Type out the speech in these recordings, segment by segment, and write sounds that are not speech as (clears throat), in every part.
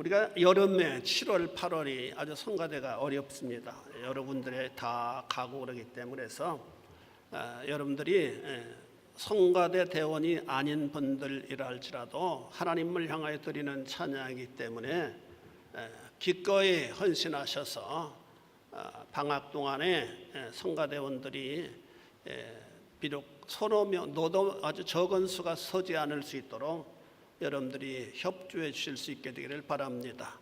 우리가 여름에 7월, 8월이 아주 성가대가 어렵습니다. 여러분들의 다 가고 그러기 때문에서 아, 여러분들이 예, 성가대 대원이 아닌 분들이라 할지라도 하나님을 향하여 드리는 찬양이기 때문에 예, 기꺼이 헌신하셔서 아, 방학 동안에 예, 성가대원들이 예, 비록 서너 명, 너도 아주 적은 수가 서지 않을 수 있도록 여러분들이 협조해 주실 수 있게 되기를 바랍니다.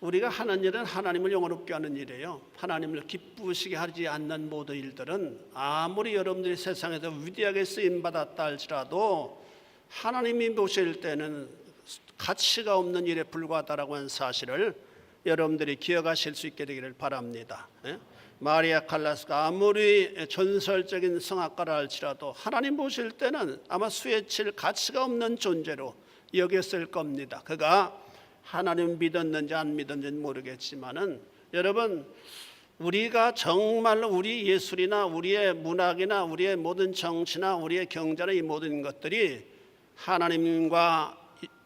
우리가 하는 일은 하나님을 영원롭게 하는 일이에요. 하나님을 기쁘시게 하지 않는 모든 일들은 아무리 여러분들이 세상에서 위대하게 쓰임 받았다 할지라도 하나님이 보실 때는 가치가 없는 일에 불과하다라고 하는 사실을 여러분들이 기억하실 수 있게 되기를 바랍니다. 예? 마리아 칼라스가 아무리 전설적인 성악가라 할지라도 하나님 보실 때는 아마 수에 칠 가치가 없는 존재로 여겼을 겁니다. 그가 하나님 믿었는지 안 믿었는지 모르겠지만은 여러분 우리가 정말로 우리 예술이나 우리의 문학이나 우리의 모든 정치나 우리의 경제나 이 모든 것들이 하나님과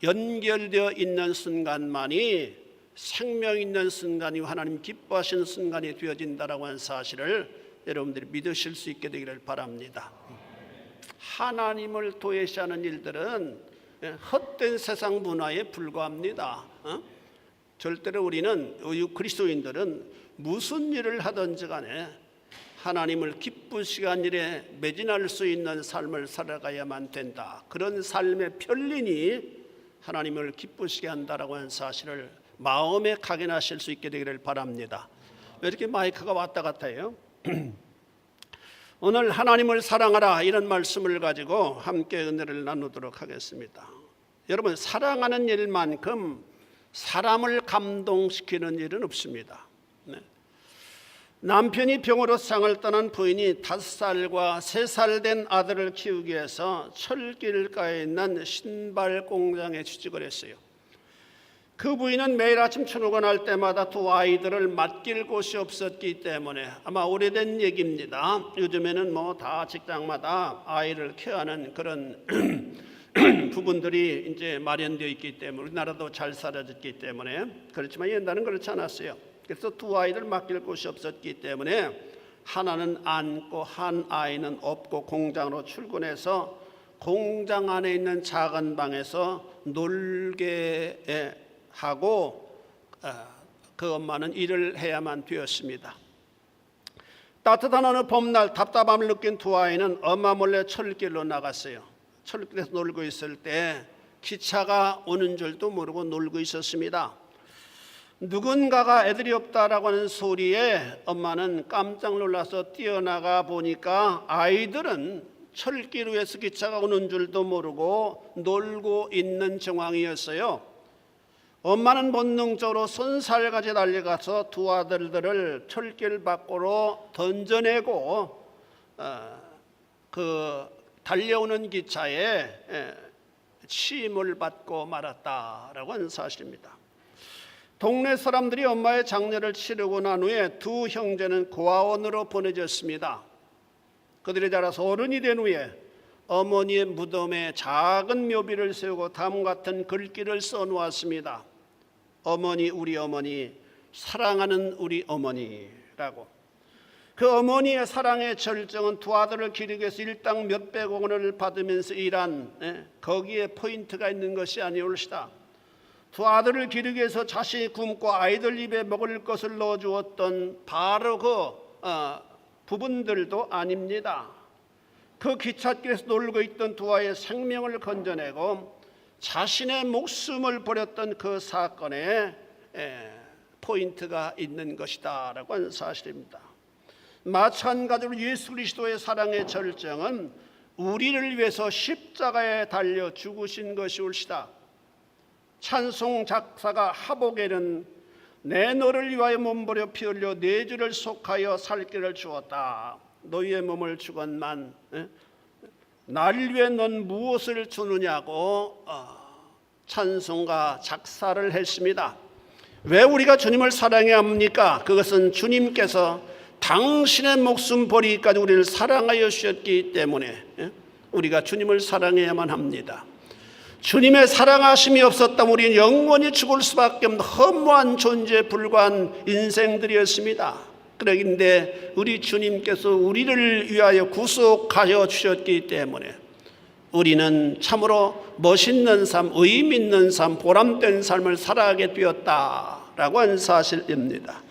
연결되어 있는 순간만이 생명 있는 순간이 하나님 기뻐하시는 순간이 되어진다라고 하는 사실을 여러분들이 믿으실 수 있게 되기를 바랍니다. 하나님을 도외시하는 일들은 예, 헛된 세상 문화에 불과합니다. 어? 절대로 우리는 우리 그리스도인들은 무슨 일을 하든지 간에 하나님을 기쁘시게 한 일에 매진할 수 있는 삶을 살아가야만 된다. 그런 삶의 편린이 하나님을 기쁘시게 한다라고 하는 사실을 마음에 각인하실 수 있게 되기를 바랍니다. 왜 이렇게 마이크가 왔다 갔다 해요? (clears throat) 오늘 하나님을 사랑하라 이런 말씀을 가지고 함께 은혜를 나누도록 하겠습니다. 여러분 사랑하는 일만큼 사람을 감동시키는 일은 없습니다. 네. 남편이 병으로 상을 떠난 부인이 다섯 살과 세 살 된 아들을 키우기 위해서 철길가에 있는 신발 공장에 취직을 했어요. 그 부인은 매일 아침 출근할 때마다 두 아이들을 맡길 곳이 없었기 때문에 아마 오래된 얘기입니다. 요즘에는 뭐 다 직장마다 아이를 케어하는 그런 (clears throat) 부분들이 이제 마련되어 있기 때문에 우리나라도 잘 살아졌기 때문에 그렇지만 옛날은 그렇지 않았어요. 그래서 두 아이들 맡길 곳이 없었기 때문에 하나는 안고 한 아이는 없고 공장으로 출근해서 공장 안에 있는 작은 방에서 놀게 하고 어, 그 엄마는 일을 해야만 되었습니다. 따뜻한 어느 봄날 답답함을 느낀 두 아이는 엄마 몰래 철길로 나갔어요. 철길에서 놀고 있을 때 기차가 오는 줄도 모르고 놀고 있었습니다. 누군가가 애들이 없다라고 하는 소리에 엄마는 깜짝 놀라서 뛰어나가 보니까 아이들은 철길 위에서 기차가 오는 줄도 모르고 놀고 있는 정황이었어요. 엄마는 본능적으로 손살같이 달려가서 두 아들들을 철길 밖으로 던져내고 어, 그 달려오는 기차에 에, 침을 받고 말았다라고 하는 사실입니다. 동네 사람들이 엄마의 장례를 치르고 난 후에 두 형제는 고아원으로 보내졌습니다. 그들이 자라서 어른이 된 후에 어머니의 무덤에 작은 묘비를 세우고 다음 같은 글귀를 써놓았습니다. 어머니 우리 어머니 사랑하는 우리 어머니라고 그 어머니의 사랑의 절정은 두 아들을 기르기 위해서 일당 몇백억 원을 받으면서 일한 예, 거기에 포인트가 있는 것이 아니올시다. 두 아들을 기르기 위해서 자신이 굶고 아이들 입에 먹을 것을 넣어주었던 바로 그 어, 부분들도 아닙니다. 그 기찻길에서 놀고 있던 두 아이의 생명을 건져내고 자신의 목숨을 버렸던 그 사건에 포인트가 있는 것이다라고 하는 사실입니다. 마찬가지로 예수 그리스도의 사랑의 절정은 우리를 위해서 십자가에 달려 죽으신 것이올시다. 찬송 작사가 하복에는 내 너를 위하여 몸부려 피 흘려 내 주를 속하여 살 길을 주었다. 너희의 몸을 주건만 나를 위해 넌 무엇을 주느냐고 어, 찬송가 작사를 했습니다. 왜 우리가 주님을 사랑해야 합니까? 그것은 주님께서 당신의 목숨 버리기까지 우리를 사랑하여 주셨기 때문에 예? 우리가 주님을 사랑해야만 합니다. 주님의 사랑하심이 없었다면 우리는 영원히 죽을 수밖에 없는 허무한 존재에 불과한 인생들이었습니다. 그런데 우리 주님께서 우리를 위하여 구속하여 주셨기 때문에 우리는 참으로 멋있는 삶, 의미 있는 삶, 보람된 삶을 살아가게 되었다라고 하는 사실입니다.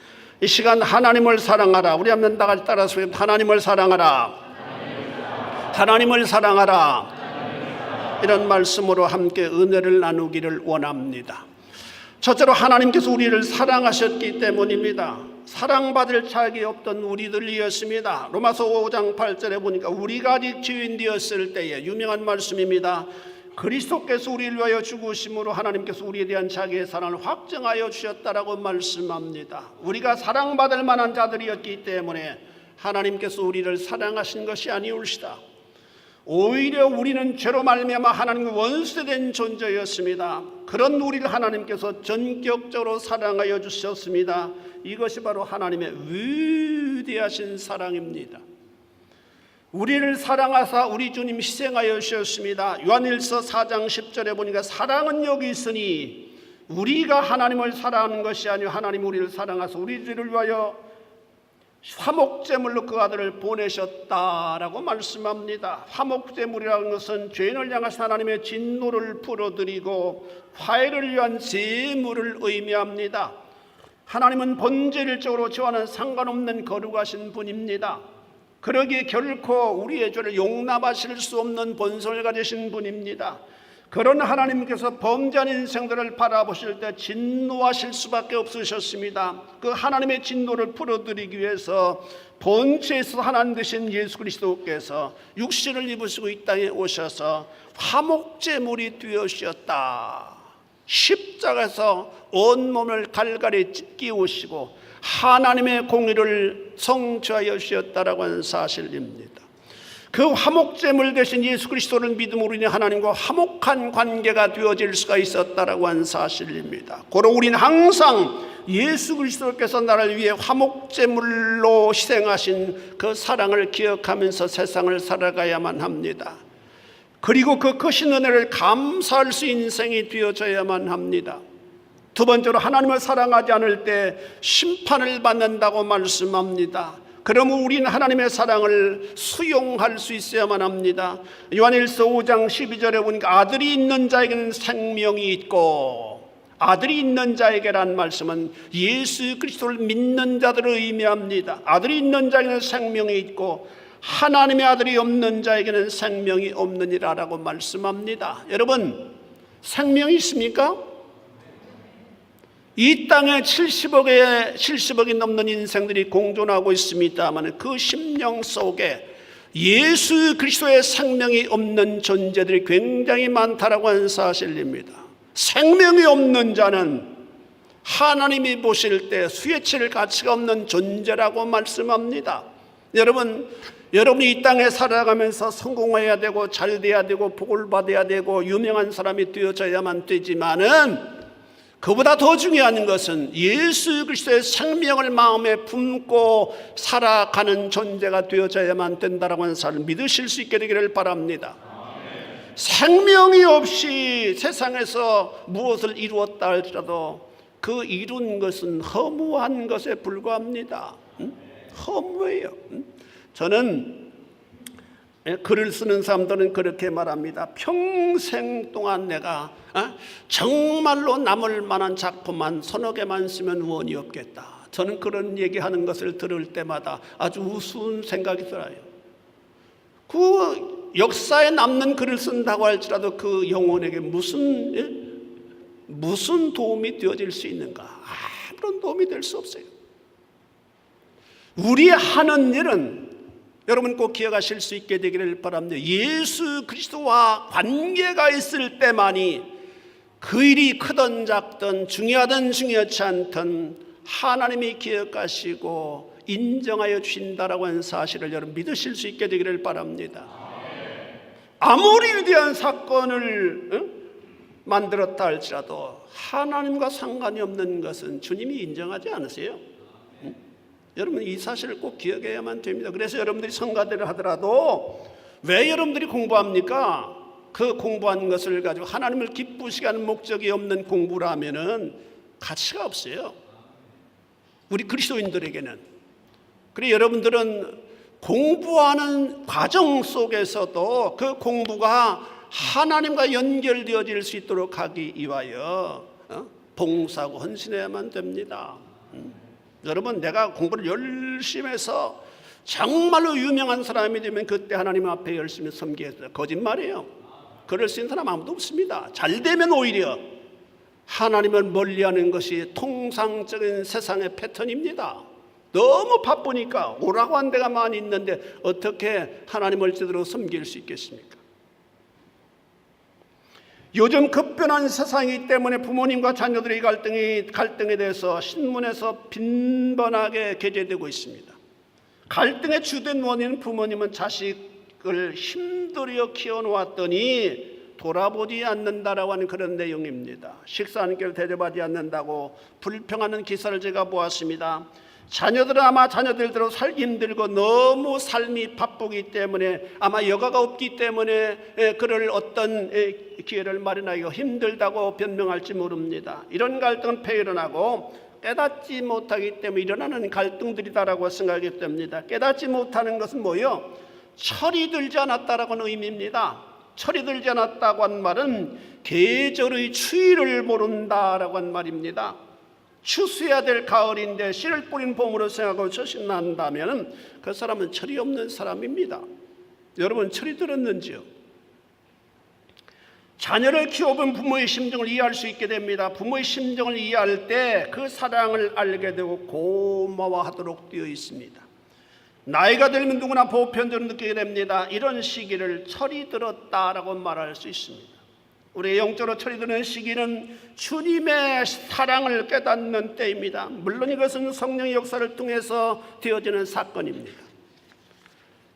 이 시간 하나님을 사랑하라. 우리 한번 다 같이 따라서 하나님을 사랑하라. 하나님을 사랑하라. 이런 말씀으로 함께 은혜를 나누기를 원합니다. 첫째로 하나님께서 우리를 사랑하셨기 때문입니다. 사랑받을 자격이 없던 우리들이었습니다. 로마서 5장 8절에 보니까 우리가 아직 죄인 되었을 때에 유명한 말씀입니다. 그리스도께서 우리를 위하여 죽으심으로 하나님께서 우리에 대한 자기의 사랑을 확정하여 주셨다라고 말씀합니다. 우리가 사랑받을 만한 자들이었기 때문에 하나님께서 우리를 사랑하신 것이 아니올시다. 오히려 우리는 죄로 말미암아 하나님과 원수된 존재였습니다. 그런 우리를 하나님께서 전격적으로 사랑하여 주셨습니다. 이것이 바로 하나님의 위대하신 사랑입니다. 우리를 사랑하사 우리 주님 희생하여 주셨습니다. 요한일서 4장 10절에 보니까 사랑은 여기 있으니 우리가 하나님을 사랑하는 것이 아니요 하나님 우리를 사랑하사 우리들을 위하여 화목제물로 그 아들을 보내셨다라고 말씀합니다. 화목제물이라는 것은 죄인을 향하신 하나님의 진노를 풀어드리고 화해를 위한 제물을 의미합니다. 하나님은 본질적으로 저와는 상관없는 거룩하신 분입니다. 그러기에 결코 우리의 죄를 용납하실 수 없는 본성을 가지신 분입니다. 그런 하나님께서 범죄한 인생들을 바라보실 때 진노하실 수밖에 없으셨습니다. 그 하나님의 진노를 풀어드리기 위해서 본체에서 하나님 되신 예수 그리스도께서 육신을 입으시고 이 땅에 오셔서 화목제물이 되어주셨다. 십자가에서 온몸을 갈갈이 찢기우시고 하나님의 공의를 성취하여 주셨다라고 하는 사실입니다. 그 화목제물 대신 예수 그리스도를 믿음으로 인해 하나님과 화목한 관계가 되어질 수가 있었다라고 하는 사실입니다. 고로 우리는 항상 예수 그리스도께서 나를 위해 화목제물로 희생하신 그 사랑을 기억하면서 세상을 살아가야만 합니다. 그리고 그 크신 은혜를 감사할 수 인생이 되어져야만 합니다. 두 번째로 하나님을 사랑하지 않을 때 심판을 받는다고 말씀합니다. 그러면 우리는 하나님의 사랑을 수용할 수 있어야만 합니다. 요한일서 5장 12절에 보니까 아들이 있는 자에게는 생명이 있고 아들이 있는 자에게란 말씀은 예수 그리스도를 믿는 자들을 의미합니다. 아들이 있는 자에게는 생명이 있고 하나님의 아들이 없는 자에게는 생명이 없느니라라고 말씀합니다. 여러분 생명이 있습니까? 이 땅에 70억의 70억이 넘는 인생들이 공존하고 있습니다만 그 심령 속에 예수 그리스도의 생명이 없는 존재들이 굉장히 많다라고 하는 사실입니다. 생명이 없는 자는 하나님이 보실 때 수혜칠 가치가 없는 존재라고 말씀합니다. 여러분, 여러분이 이 땅에 살아가면서 성공해야 되고 잘 돼야 되고 복을 받아야 되고 유명한 사람이 되어져야만 되지만은 그보다 더 중요한 것은 예수 그리스도의 생명을 마음에 품고 살아가는 존재가 되어져야만 된다라고 하는 사실을 믿으실 수 있게 되기를 바랍니다. 생명이 없이 세상에서 무엇을 이루었다 할지라도 그 이룬 것은 허무한 것에 불과합니다. 응? 허무해요. 응? 저는 글을 쓰는 사람들은 그렇게 말합니다. 평생 동안 내가 어? 정말로 남을 만한 작품만 서너 개만 쓰면 원이 없겠다. 저는 그런 얘기하는 것을 들을 때마다 아주 우스운 생각이 들어요. 그 역사에 남는 글을 쓴다고 할지라도 그 영혼에게 무슨 예? 무슨 도움이 되어질 수 있는가? 아무런 도움이 될 수 없어요. 우리 하는 일은 여러분 꼭 기억하실 수 있게 되기를 바랍니다. 예수 그리스도와 관계가 있을 때만이 그 일이 크든 작든 중요하든 중요치 않든 하나님이 기억하시고 인정하여 주신다라고 하는 사실을 여러분 믿으실 수 있게 되기를 바랍니다. 아무리 위대한 사건을 응? 만들었다 할지라도 하나님과 상관이 없는 것은 주님이 인정하지 않으세요? 여러분 이 사실을 꼭 기억해야만 됩니다. 그래서 여러분들이 성가대를 하더라도 왜 여러분들이 공부합니까? 그 공부한 것을 가지고 하나님을 기쁘시게 하는 목적이 없는 공부라면은 가치가 없어요. 우리 그리스도인들에게는. 그래 여러분들은 공부하는 과정 속에서도 그 공부가 하나님과 연결되어질 수 있도록 하기 위하여 어? 봉사하고 헌신해야만 됩니다. 음. 여러분 내가 공부를 열심히 해서 정말로 유명한 사람이 되면 그때 하나님 앞에 열심히 섬기겠다. 거짓말이에요. 그럴 수 있는 사람 아무도 없습니다. 잘 되면 오히려 하나님을 멀리하는 것이 통상적인 세상의 패턴입니다. 너무 바쁘니까 오라고 한 데가 많이 있는데 어떻게 하나님을 제대로 섬길 수 있겠습니까? 요즘 급변한 세상이기 때문에 부모님과 자녀들의 갈등이 갈등에 대해서 신문에서 빈번하게 게재되고 있습니다. 갈등의 주된 원인은 부모님은 자식을 힘들여 키워놓았더니 돌아보지 않는다라고 하는 그런 내용입니다. 식사 한 끼를 대접하지 않는다고 불평하는 기사를 제가 보았습니다. 자녀들은 아마 자녀들대로 살기 힘들고 너무 삶이 바쁘기 때문에 아마 여가가 없기 때문에 에, 그럴 어떤 에, 기회를 마련하기가 힘들다고 변명할지 모릅니다. 이런 갈등은 폐일어나고 깨닫지 못하기 때문에 일어나는 갈등들이다라고 생각이 됩니다. 깨닫지 못하는 것은 뭐요? 철이 들지 않았다라고는 의미입니다. 철이 들지 않았다고 한 말은 계절의 추위를 모른다라고 한 말입니다. 추수해야 될 가을인데 씨를 뿌린 봄으로 생각하고 처신한다면 그 사람은 철이 없는 사람입니다. 여러분 철이 들었는지요? 자녀를 키워본 부모의 심정을 이해할 수 있게 됩니다. 부모의 심정을 이해할 때 그 사랑을 알게 되고 고마워하도록 되어 있습니다. 나이가 들면 누구나 보편적으로 느끼게 됩니다. 이런 시기를 철이 들었다라고 말할 수 있습니다. 우리의 영적으로 드는 시기는 주님의 사랑을 깨닫는 때입니다. 물론 이것은 성령의 역사를 통해서 되어지는 사건입니다.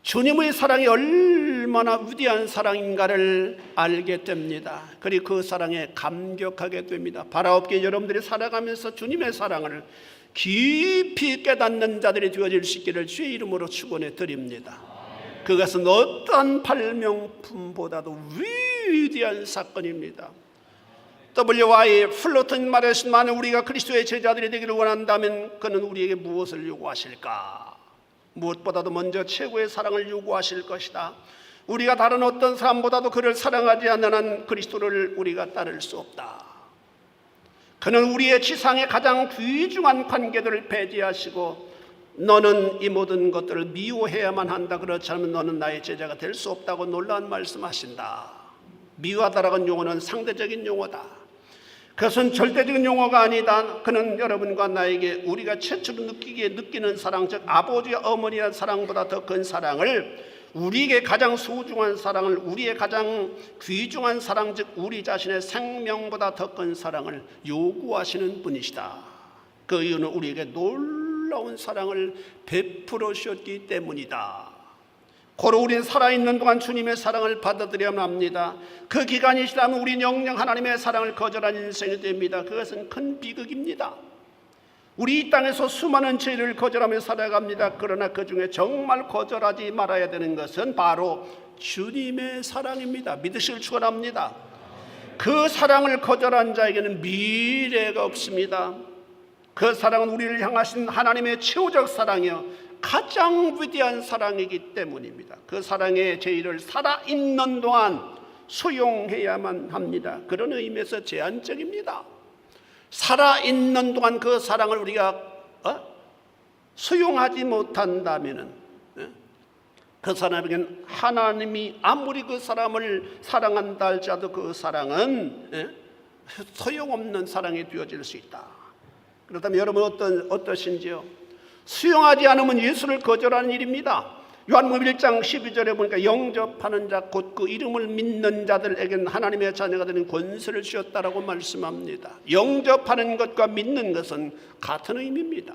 주님의 사랑이 얼마나 위대한 사랑인가를 알게 됩니다. 그리고 그 사랑에 감격하게 됩니다. 바라옵게 여러분들이 살아가면서 주님의 사랑을 깊이 깨닫는 자들이 되어질 수 있기를 주의 이름으로 축원해 드립니다. 그것은 어떤 발명품보다도 위 대한 사건입니다. W.Y. 플로튼 말했지만 우리가 그리스도의 제자들이 되기를 원한다면 그는 우리에게 무엇을 요구하실까? 무엇보다도 먼저 최고의 사랑을 요구하실 것이다. 우리가 다른 어떤 사람보다도 그를 사랑하지 않는 한 그리스도를 우리가 따를 수 없다. 그는 우리의 지상의 가장 귀중한 관계들을 배제하시고 너는 이 모든 것들을 미워해야만 한다. 그렇지 않으면 너는 나의 제자가 될 수 없다고 놀라운 말씀하신다. 미워하다라는 용어는 상대적인 용어다. 그것은 절대적인 용어가 아니다. 그는 여러분과 나에게 우리가 최초로 느끼기에 느끼는 사랑, 즉 아버지와 어머니의 사랑보다 더 큰 사랑을 우리에게 가장 소중한 사랑을 우리의 가장 귀중한 사랑, 즉 우리 자신의 생명보다 더 큰 사랑을 요구하시는 분이시다. 그 이유는 우리에게 놀라운 사랑을 베풀어 주셨기 때문이다. 고로 우리는 살아있는 동안 주님의 사랑을 받아들여야만 합니다. 그 기간이 지나면 우리는 영영 하나님의 사랑을 거절하는 인생이 됩니다. 그것은 큰 비극입니다. 우리 이 땅에서 수많은 죄를 거절하며 살아갑니다. 그러나 그 중에 정말 거절하지 말아야 되는 것은 바로 주님의 사랑입니다. 믿으실 축원합니다. 그 사랑을 거절한 자에게는 미래가 없습니다. 그 사랑은 우리를 향하신 하나님의 최후적 사랑이요 가장 위대한 사랑이기 때문입니다. 그 사랑의 제의를 살아 있는 동안 수용해야만 합니다. 그런 의미에서 제한적입니다. 살아 있는 동안 그 사랑을 우리가 어? 수용하지 못한다면은 예? 그 사람에게는 하나님이 아무리 그 사람을 사랑한다 할지라도 그 사랑은 예? 소용없는 사랑이 되어질 수 있다. 그렇다면 여러분 어떤 어떠신지요? 수용하지 않으면 예수를 거절하는 일입니다. 요한복음 1장 12절에 보니까 영접하는 자 곧 그 이름을 믿는 자들에게는 하나님의 자녀가 되는 권세를 주었다라고 말씀합니다. 영접하는 것과 믿는 것은 같은 의미입니다.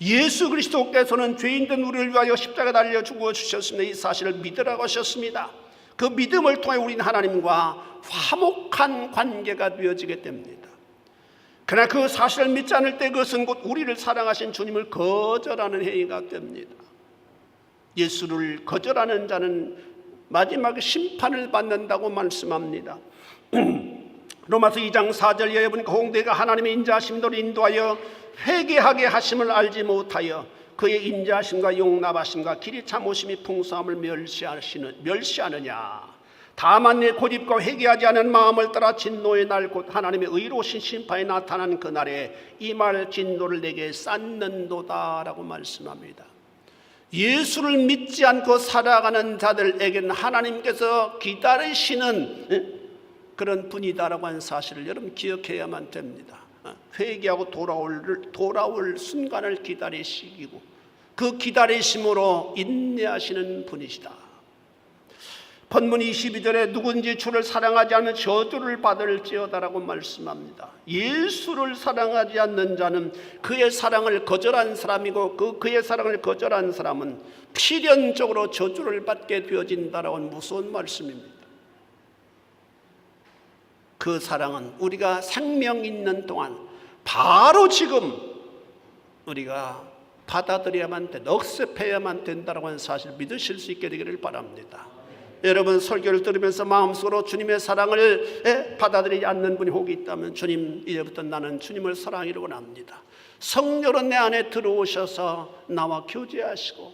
예수 그리스도께서는 죄인된 우리를 위하여 십자가 달려 죽어 주셨으며 이 사실을 믿으라고 하셨습니다. 그 믿음을 통해 우리는 하나님과 화목한 관계가 되어지게 됩니다. 그러나 그 사실을 믿지 않을 때 그것은 곧 우리를 사랑하신 주님을 거절하는 행위가 됩니다. 예수를 거절하는 자는 마지막에 심판을 받는다고 말씀합니다. (clears throat) 로마서 2장 4절 여러분 공대가 하나님의 인자하심도를 인도하여 회개하게 하심을 알지 못하여 그의 인자하심과 용납하심과 길이 참으심이 풍성함을 멸시하시는 멸시하느냐 다만 내 고집과 회개하지 않은 마음을 따라 진노의 날 곧 하나님의 의로우신 심판이 나타난 그날에 이 말 진노를 내게 쌓는도다라고 말씀합니다. 예수를 믿지 않고 살아가는 자들에게는 하나님께서 기다리시는 예? 그런 분이다라고 하는 사실을 여러분 기억해야만 됩니다. 어, 회개하고 돌아올 돌아올 순간을 기다리시고 그 기다리심으로 인내하시는 분이시다. 본문 22절에 누군지 주를 사랑하지 않으면 저주를 받을지어다라고 말씀합니다. 예수를 사랑하지 않는 자는 그의 사랑을 거절한 사람이고 그 그의 사랑을 거절한 사람은 필연적으로 저주를 받게 되어진다라고 무서운 말씀입니다. 그 사랑은 우리가 생명 있는 동안 바로 지금 우리가 받아들여야만 된, 억셉해야만 된다라고 하는 사실 믿으실 수 있게 되기를 바랍니다. 여러분 설교를 들으면서 마음속으로 주님의 사랑을 예, 받아들이지 않는 분이 혹 있다면 주님 이제부터 나는 주님을 사랑하기를 원합니다. 성령은 내 안에 들어오셔서 나와 교제하시고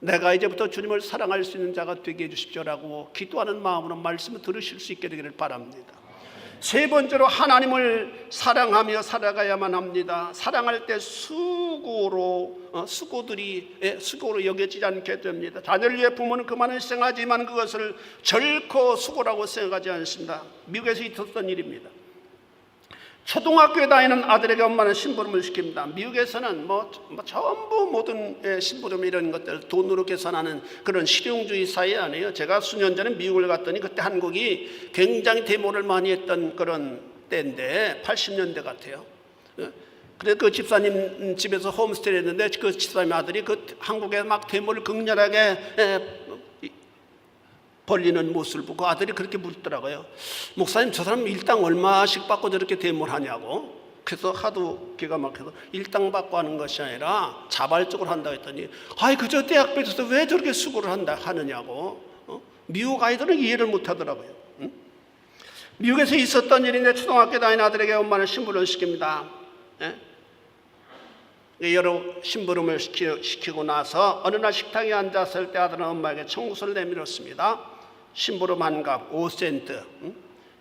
내가 이제부터 주님을 사랑할 수 있는 자가 되게 해 주십시오라고 기도하는 마음으로 말씀을 들으실 수 있게 되기를 바랍니다. 세 번째로 하나님을 사랑하며 살아가야만 합니다. 사랑할 때 수고로 어, 수고들이 예, 수고로 여겨지지 않게 됩니다. 자녀를 위해 부모는 그만은 희생하지만 그것을 결코 수고라고 생각하지 않습니다. 미국에서 있었던 일입니다. 초등학교에 다니는 아들에게 엄마는 심부름을 시킵니다. 미국에서는 뭐, 뭐 전부 모든 예, 심부름 이런 것들 돈으로 계산하는 그런 실용주의 사회 아니에요. 제가 수년 전에 미국을 갔더니 그때 한국이 굉장히 데모를 많이 했던 그런 때인데 80년대 같아요. 예. 그래서 그 집사님 집에서 홈스테이 했는데 그 집사님 아들이 그 한국에 막 데모를 극렬하게 예, 벌리는 모습을 보고 아들이 그렇게 묻더라고요. 목사님 저 사람 일당 얼마씩 받고 저렇게 대모를 하냐고. 그래서 하도 기가 막혀서 일당 받고 하는 것이 아니라 자발적으로 한다 했더니 아이 그저 대학교에서 왜 저렇게 수고를 한다 하느냐고. 어? 미국 아이들은 이해를 못 하더라고요. 응? 미국에서 있었던 일인데 초등학교 다니는 아들에게 엄마는 심부름을 시킵니다. 예? 여러 심부름을 시키, 시키 고 나서 어느 날 식탁에 앉았을 때 아들은 엄마에게 청구서를 내밀었습니다. 심부름 한 값 5센트, 응?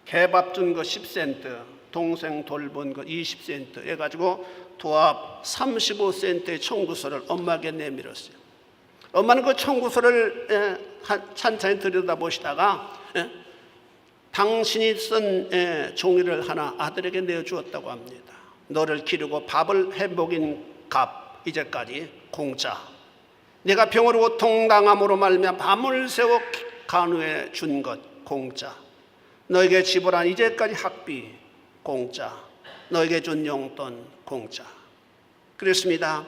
개밥 준 거 10센트, 동생 돌본 거 20센트 해가지고 도합 35센트의 청구서를 엄마에게 내밀었어요. 엄마는 그 청구서를 예, 한- 찬찬히 들여다보시다가 예, 당신이 쓴 예, 종이를 하나 아들에게 내어주었다고 합니다. 너를 기르고 밥을 해 먹인 값 이제까지 공짜. 내가 병으로 고통당함으로 말미암아 밤을 새워 간호해 준것 공짜. 너에게 지불한 이제까지 학비 공짜. 너에게 준 용돈 공짜. 그렇습니다.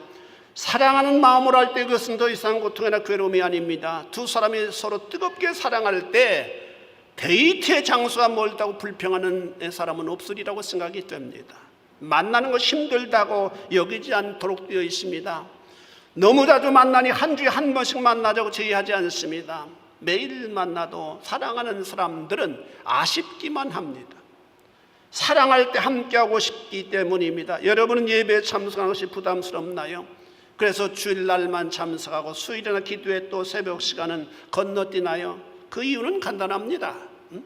사랑하는 마음으로 할 때 그것은 더 이상 고통이나 괴로움이 아닙니다. 두 사람이 서로 뜨겁게 사랑할 때 데이트의 장소가 멀다고 불평하는 사람은 없으리라고 생각이 됩니다. 만나는 것 힘들다고 여기지 않도록 되어 있습니다. 너무 자주 만나니 한 주에 한 번씩 만나자고 제의하지 않습니다. 매일 만나도 사랑하는 사람들은 아쉽기만 합니다. 사랑할 때 함께하고 싶기 때문입니다. 여러분은 예배에 참석하는 것이 부담스럽나요? 그래서 주일날만 참석하고 수요일이나 기도회 또 새벽 시간은 건너뛰나요? 그 이유는 간단합니다. 응?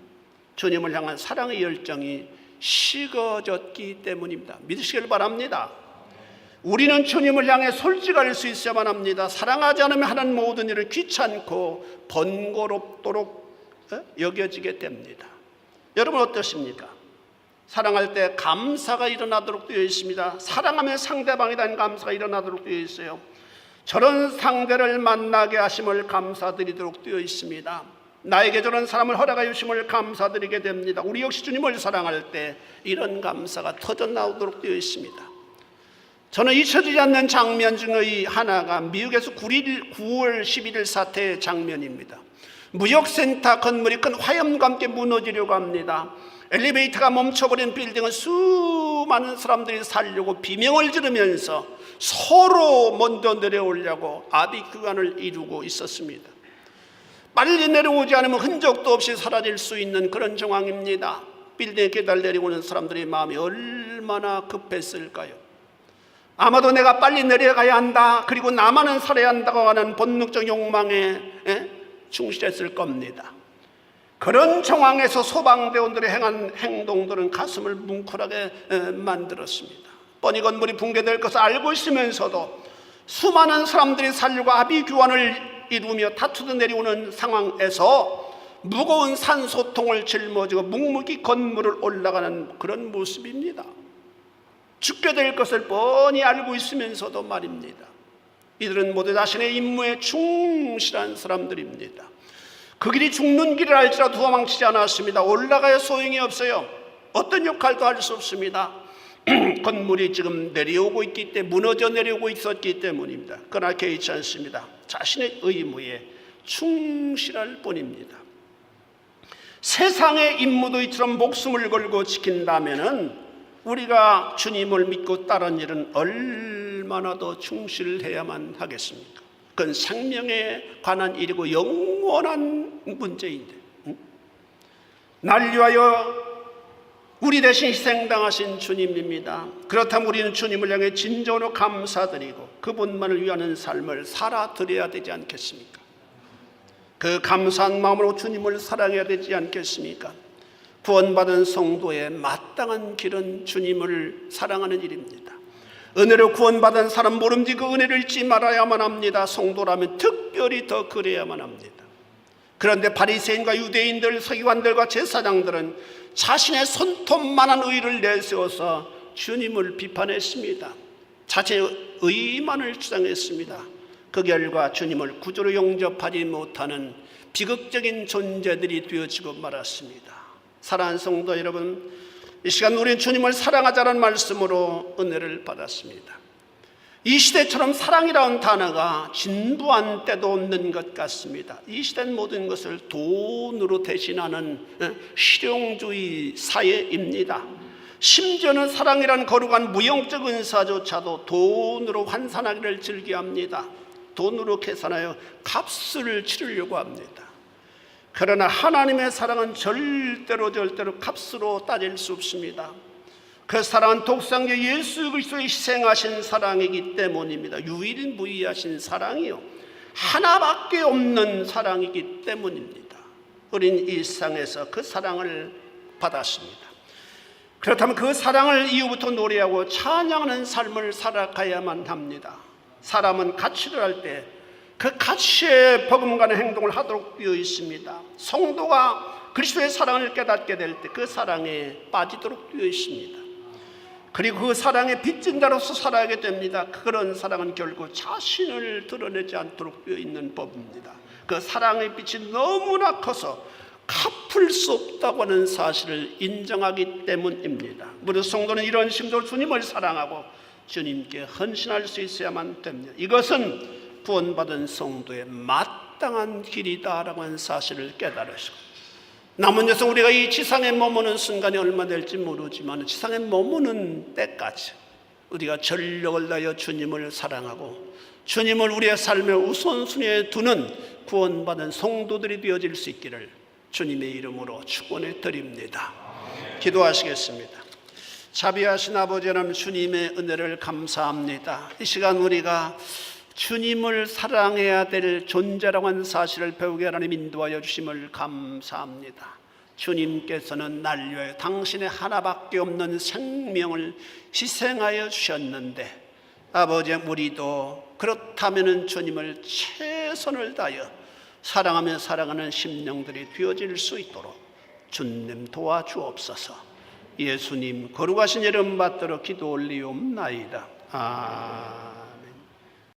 주님을 향한 사랑의 열정이 식어졌기 때문입니다. 믿으시길 바랍니다. 우리는 주님을 향해 솔직할 수 있어야만 합니다. 사랑하지 않으면 하는 모든 일을 귀찮고 번거롭도록 어? 여겨지게 됩니다. 여러분 어떠십니까? 사랑할 때 감사가 일어나도록 되어 있습니다. 사랑하면 상대방에 대한 감사가 일어나도록 되어 있어요. 저런 상대를 만나게 하심을 감사드리도록 되어 있습니다. 나에게 저런 사람을 허락하여 주심을 감사드리게 됩니다. 우리 역시 주님을 사랑할 때 이런 감사가 터져 나오도록 되어 있습니다. 저는 잊혀지지 않는 장면 중의 하나가 미국에서 9일, 9월 11일 사태의 장면입니다. 무역센터 건물이 큰 화염과 함께 무너지려고 합니다. 엘리베이터가 멈춰버린 빌딩은 수많은 사람들이 살려고 비명을 지르면서 서로 먼저 내려오려고 아비규환을 이루고 있었습니다. 빨리 내려오지 않으면 흔적도 없이 사라질 수 있는 그런 정황입니다. 빌딩에 계달 내려오는 사람들의 마음이 얼마나 급했을까요? 아마도 내가 빨리 내려가야 한다. 그리고 나만은 살아야 한다고 하는 본능적 욕망에 에? 충실했을 겁니다. 그런 정황에서 소방대원들의 행한 행동들은 가슴을 뭉클하게 에, 만들었습니다. 뻔히 건물이 붕괴될 것을 알고 있으면서도 수많은 사람들이 살려고 아비규환을 이루며 다투도 내려오는 상황에서 무거운 산소통을 짊어지고 묵묵히 건물을 올라가는 그런 모습입니다. 죽게 될 것을 뻔히 알고 있으면서도 말입니다. 이들은 모두 자신의 임무에 충실한 사람들입니다. 그 길이 죽는 길을 알지라도 도망치지 않았습니다. 올라가야 소용이 없어요. 어떤 역할도 할 수 없습니다. (clears throat) 건물이 지금 내려오고 있기 때문에 무너져 내려오고 있었기 때문입니다. 그러나 개의치 않습니다. 자신의 의무에 충실할 뿐입니다. 세상의 임무도 이처럼 목숨을 걸고 지킨다면은 우리가 주님을 믿고 따른 일은 얼마나 더 충실해야만 하겠습니까? 그건 생명에 관한 일이고 영원한 문제인데 응? 날 위하여 우리 대신 희생당하신 주님입니다. 그렇다면 우리는 주님을 향해 진정으로 감사드리고 그분만을 위하는 삶을 살아드려야 되지 않겠습니까? 그 감사한 마음으로 주님을 사랑해야 되지 않겠습니까? 구원받은 성도의 마땅한 길은 주님을 사랑하는 일입니다. 은혜로 구원받은 사람 모름지 그 은혜를 잊지 말아야만 합니다. 성도라면 특별히 더 그래야만 합니다. 그런데 바리새인과 유대인들, 서기관들과 제사장들은 자신의 손톱만한 의를 내세워서 주님을 비판했습니다. 자신의 의만을 주장했습니다. 그 결과 주님을 구조로 용접하지 못하는 비극적인 존재들이 되어지고 말았습니다. 사랑하는 성도 여러분, 이 시간 우리는 주님을 사랑하자는 말씀으로 은혜를 받았습니다. 이 시대처럼 사랑이라는 단어가 진부한 때도 없는 것 같습니다. 이 시대는 모든 것을 돈으로 대신하는 실용주의 사회입니다. 심지어는 사랑이라는 거룩한 무형적 은사조차도 돈으로 환산하기를 즐겨합니다. 돈으로 계산하여 값을 치르려고 합니다. 그러나 하나님의 사랑은 절대로 절대로 값으로 따질 수 없습니다. 그 사랑은 독생자 예수 그리스도의 희생하신 사랑이기 때문입니다. 유일무이하신 사랑이요. 하나밖에 없는 사랑이기 때문입니다. 우린 일상에서 그 사랑을 받았습니다. 그렇다면 그 사랑을 이후부터 노래하고 찬양하는 삶을 살아가야만 합니다. 사람은 가치를 할때 그 가치에 버금가는 행동을 하도록 되어 있습니다. 성도가 그리스도의 사랑을 깨닫게 될 때 그 사랑에 빠지도록 되어 있습니다. 그리고 그 사랑에 빚진 자로서 살아가게 됩니다. 그런 사랑은 결국 자신을 드러내지 않도록 되어 있는 법입니다. 그 사랑의 빛이 너무나 커서 갚을 수 없다고 하는 사실을 인정하기 때문입니다. 무릇 성도는 이런 심정으로 주님을 사랑하고 주님께 헌신할 수 있어야만 됩니다. 이것은 구원받은 성도의 마땅한 길이다라고 하는 사실을 깨달으시고 남은 여성 우리가 이 지상에 머무는 순간이 얼마 될지 모르지만 지상에 머무는 때까지 우리가 전력을 다하여 주님을 사랑하고 주님을 우리의 삶의 우선순위에 두는 구원받은 성도들이 되어질 수 있기를 주님의 이름으로 축원해 드립니다. 기도하시겠습니다. 자비하신 아버지 하나님 주님의 은혜를 감사합니다. 이 시간 우리가 주님을 사랑해야 될 존재라고 하는 사실을 배우게 하나님 인도하여 주심을 감사합니다. 주님께서는 날 위하여 당신의 하나밖에 없는 생명을 희생하여 주셨는데 아버지 우리도 그렇다면 주님을 최선을 다하여 사랑하며 사랑하는 심령들이 되어질 수 있도록 주님 도와주옵소서 예수님 거룩하신 이름 받들어 기도 올리옵나이다. 아.